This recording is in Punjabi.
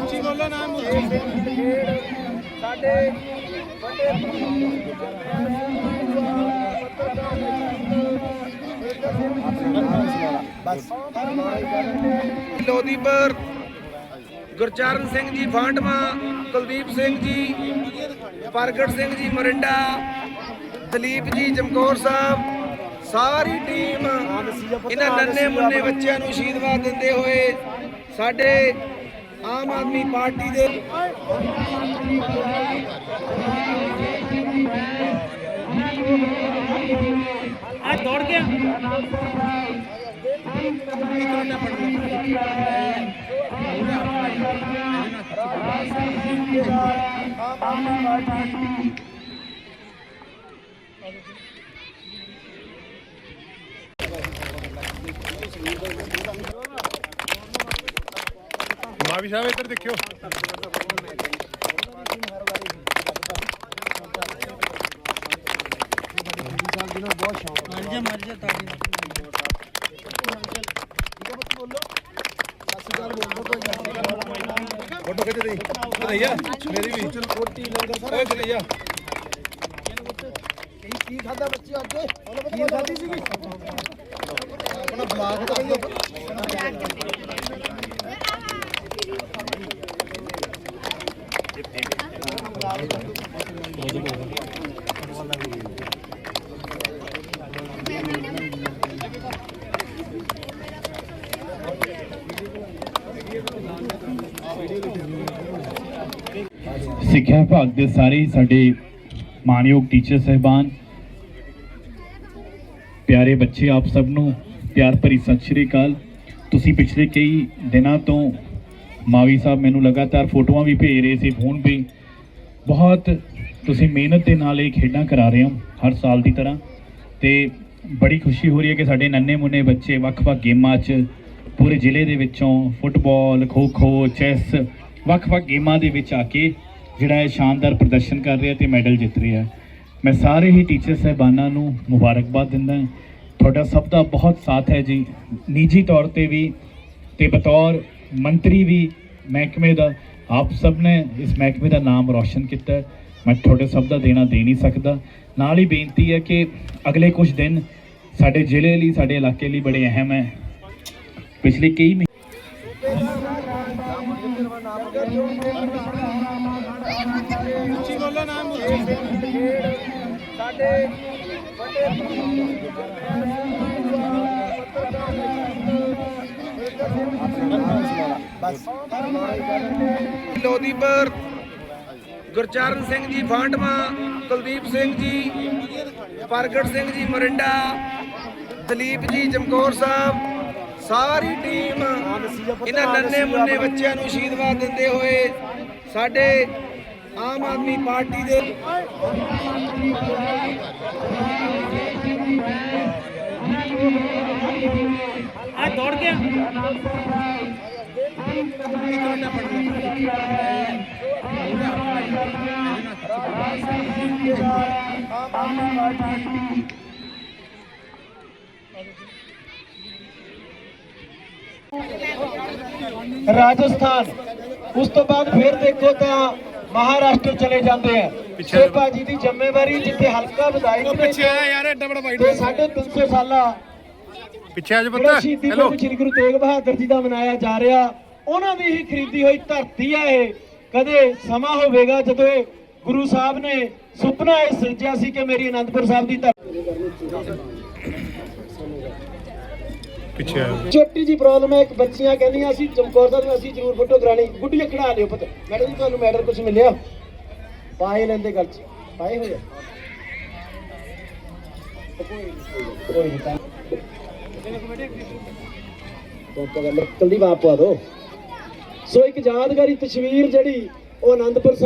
ਉੱਚੀ ਬੋਲੋ ਨਾਮ ਸਾਡੇ ਵੱਡੇ ਬਸ ਲੋਦੀਪੁਰ ਗੁਰਚਰਨ ਸਿੰਘ ਜੀ ਫਾਂਟਵਾ ਕੁਲਦੀਪ ਸਿੰਘ ਜੀ, ਪ੍ਰਗਟ ਸਿੰਘ ਜੀ, ਮਰਿੰਡਾ, ਦਲੀਪ ਜੀ ਚਮਕੌਰ ਸਾਹਿਬ ਸਾਰੀ ਟੀਮ ਇਹਨਾਂ ਨੰਨੇ ਮੁੰਨੇ ਬੱਚਿਆਂ ਨੂੰ ਆਸ਼ੀਰਵਾਦ ਦਿੰਦੇ ਹੋਏ ਸਾਡੇ ਆਮ ਆਦਮੀ ਪਾਰਟੀ ਦੇ ਆ ਦੌੜ ਗਿਆ। ਮਾਵੀ ਸਾਹਿਬ ਇੱਧਰ ਦੇਖਿਓ। ਮਰ ਜਾ ਮਰ ਜਾ ਤਾੜੀ ਫੋਟੋ ਖਿੱਚ ਦੇ ਭਈਆ ਮੇਰੀ ਵੀ। ਕੋਟੀ ਲੰਗਰ ਸਰ ਓਏ ਭਈਆ। ਕੀ ਕੀ ਖਾਦਾ ਬੱਚੀ ਅੱਜ ਕੀ ਖਾਦੀ ਸੀਗੀ ਆਪਣਾ ਬਲਾਕ ਤਾਂ ਸਿੱਖਿਆ ਵਿਭਾਗ ਦੇ ਸਾਰੇ ਸਾਡੇ ਮਾਨਯੋਗ ਟੀਚਰ ਸਹਿਬਾਨ, ਪਿਆਰੇ ਬੱਚੇ ਆਪ ਸਭ ਨੂੰ ਪਿਆਰ ਭਰੀ ਸਤਿ ਸ਼੍ਰੀ ਅਕਾਲ। ਤੁਸੀਂ ਪਿਛਲੇ ਕਈ ਦਿਨਾਂ ਤੋਂ ਮਾਵੀ ਸਾਹਿਬ ਮੈਨੂੰ ਲਗਾਤਾਰ ਫੋਟੋਆਂ ਵੀ ਭੇਜ ਰਹੇ ਸੀ ਫੋਨ ਵੀ ਬਹੁਤ ਤੁਸੀਂ ਮਿਹਨਤ ਦੇ ਨਾਲ ਇਹ ਖੇਡਾਂ ਕਰਾ ਰਹੇ ਹੋ ਹਰ ਸਾਲ ਦੀ ਤਰ੍ਹਾਂ। ਤੇ ਬੜੀ ਖੁਸ਼ੀ ਹੋ ਰਹੀ ਹੈ ਕਿ ਸਾਡੇ ਨੰਨੇ ਮੁੰਨੇ ਬੱਚੇ ਵੱਖ-ਵੱਖ ਗੇਮਾਂ 'ਚ ਪੂਰੇ ਜ਼ਿਲ੍ਹੇ ਦੇ ਵਿੱਚੋਂ ਫੁੱਟਬਾਲ, ਖੋ-ਖੋ, ਚੈਸ ਵੱਖ-ਵੱਖ ਗੇਮਾਂ ਦੇ ਵਿੱਚ ਆ ਕੇ ਜਿਹੜਾ ਹੈ ਸ਼ਾਨਦਾਰ ਪ੍ਰਦਰਸ਼ਨ ਕਰ ਰਿਹਾ ਤੇ ਮੈਡਲ ਜਿੱਤ ਰਿਹਾ। ਮੈਂ ਸਾਰੇ ਹੀ ਟੀਚਰ ਸਹਿਬਾਨਾਂ ਨੂੰ ਮੁਬਾਰਕਬਾਦ ਦਿੰਦਾ ਤੁਹਾਡਾ ਸਭ ਦਾ ਬਹੁਤ ਸਾਥ ਹੈ ਜੀ। ਨਿੱਜੀ ਤੌਰ ਤੇ ਵੀ ਤੇ ਬਤੌਰ ਮੰਤਰੀ ਵੀ ਮਹਿਕਮੇ ਦਾ ਆਪ ਸਭ ਨੇ ਇਸ ਮਹਿਕਮੇ ਦਾ ਨਾਮ ਰੌਸ਼ਨ ਕੀਤਾ ਮੈਂ ਤੁਹਾਡੇ ਸਭ ਦਾ ਦੇਣਾ ਦੇ ਨਹੀਂ ਸਕਦਾ। ਨਾਲ ਹੀ ਬੇਨਤੀ ਹੈ ਕਿ ਅਗਲੇ ਕੁਝ ਦਿਨ ਸਾਡੇ ਜ਼ਿਲ੍ਹੇ ਲਈ, ਸਾਡੇ ਇਲਾਕੇ ਲਈ ਬੜੇ ਅਹਿਮ ਹੈ। ਪਿਛਲੇ ਕਈ ਮਹੀ- ਸਾਡੇ ਵੱਡੇ ਲੋਦੀਪੁਰ, ਗੁਰਚਰਨ ਸਿੰਘ ਜੀ ਫਾਂਟਵਾ ਕੁਲਦੀਪ ਸਿੰਘ ਜੀ, ਪ੍ਰਗਟ ਸਿੰਘ ਜੀ ਮਰਿੰਡਾ, ਦਲੀਪ ਜੀ ਜਮਕੌਰ ਸਾਹਿਬ, ਸਾਰੀ ਟੀਮ ਇਹਨਾਂ ਨੰਨੇ ਮੁੰਨੇ ਬੱਚਿਆਂ ਨੂੰ ਆਸ਼ੀਰਵਾਦ ਦਿੰਦੇ ਹੋਏ ਸਾਡੇ ਆਮ ਆਦਮੀ ਪਾਰਟੀ ਦੇ ਆ ਦੌੜ ਗਿਆ। ਰਾਜਸਥਾਨ। ਉਸ ਤੋਂ ਬਾਅਦ ਫਿਰ ਦੇਖੋ ਤਾਂ ਮਹਾਰਾਸ਼ਟਰ ਚਲੇ ਜਾਂਦੇ ਆ। ਪਿੱਛੇ ਸ਼ੇਪਾ ਜੀ। ਦੀ ਜ਼ਿੰਮੇਵਾਰੀ ਜਿੱਥੇ ਹਲਕਾ ਵਿਧਾਇਕ ਪਿੱਛੇ ਆ ਯਾਰ ਐਡਾ ਬੜਾ ਵਾਈਟ ਤੇ ਸਾਢੇ 300 ਸਾਲਾ ਪਿੱਛੇ ਆ ਜਾ ਪੁੱਤ। ਹੈਲੋ ਸ੍ਰੀ ਗੁਰੂ ਤੇਗ ਬਹਾਦਰ ਜੀ ਦਾ ਮਨਾਇਆ ਜਾ ਰਿਹਾ। ਉਹਨਾਂ ਦੀ ਹੀ ਖਰੀਦੀ ਹੋਈ ਧਰਤੀ ਆ ਇਹ ਕਦੇ ਸਮਾਂ ਹੋਵੇਗਾ ਜਦੋਂ ਇਹ ਗੁਰੂ ਸਾਹਿਬ ਨੇ ਸੁਪਨਾ ਇਹ ਸਿਰਜਿਆ ਸੀ ਕਿ ਮੇਰੀ ਅਨੰਦਪੁਰ ਸਾਹਿਬ ਦੀ ਧਰਤੀ ਪਿੱਛੇ ਛੋਟੀ ਜੀ ਪ੍ਰੋਬਲਮ ਹੈ ਇੱਕ ਬੱਚੀਆਂ ਕਹਿੰਦੀਆਂ ਅਸੀਂ ਚਮਕੌਰ ਸਾਹਿਬ ਨੂੰ ਅਸੀਂ ਜ਼ਰੂਰ ਫੋਟੋ ਕਰਾਣੀ ਗੁੱਡੀ ਖੜਾ ਲਿਓ ਪਤਾ ਮੈਡਮ ਜੀ ਤੁਹਾਨੂੰ ਮੈਡਲ ਕੁਝ ਮਿਲਿਆ ਪਾਏ ਲੈਂਦੇ ਗੱਲ ਚ ਪਾਏ ਹੋਏ ਆ? ਕੋਈ ਨਹੀਂ ਤਾਂ ਫੋਟੋ ਕਰ ਲੈ ਜਲਦੀ ਵਾਪ ਪਾ ਦੋ ਸੋ ਇੱਕ ਯਾਦਗਾਰੀ ਤਸਵੀਰ ਜਿਹੜੀ ਉਹ ਆਨੰਦਪੁਰ ਸਾਹਿਬ